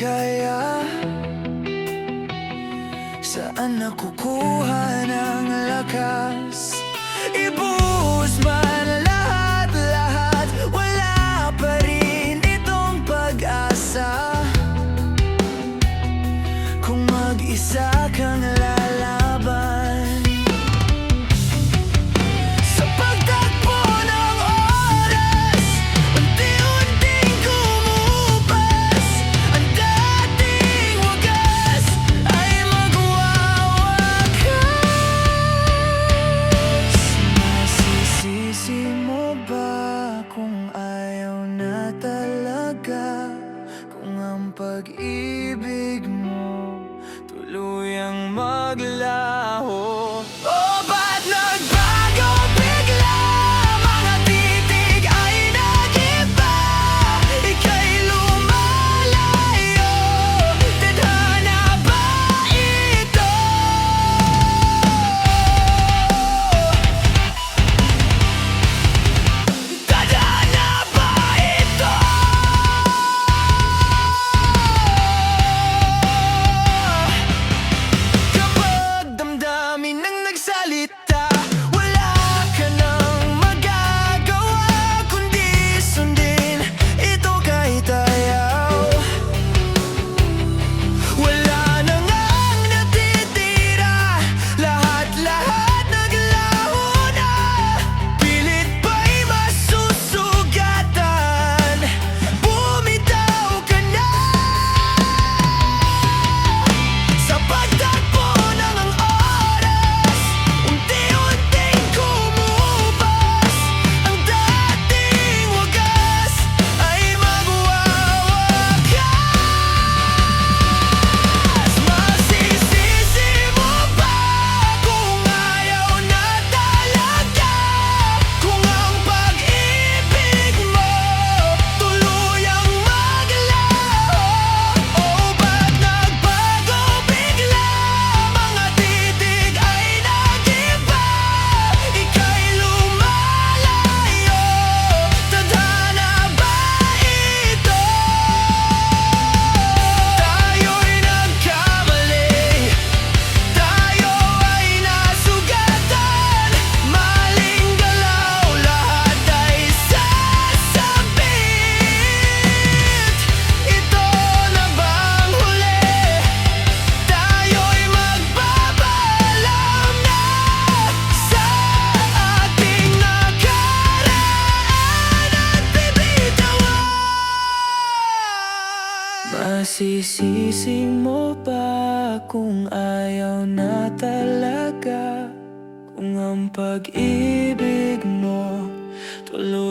kaya? Saan nakukuha ng lakas? Ibuhos man lahat-lahat Wala pa rin itong pag-asa. Kung mag-isa kang talaga Kung ang pag-ibig mo Tuluyang maglaho. Masisising mo pa kung ayaw na talaga? Kung ang pag-ibig mo tuloy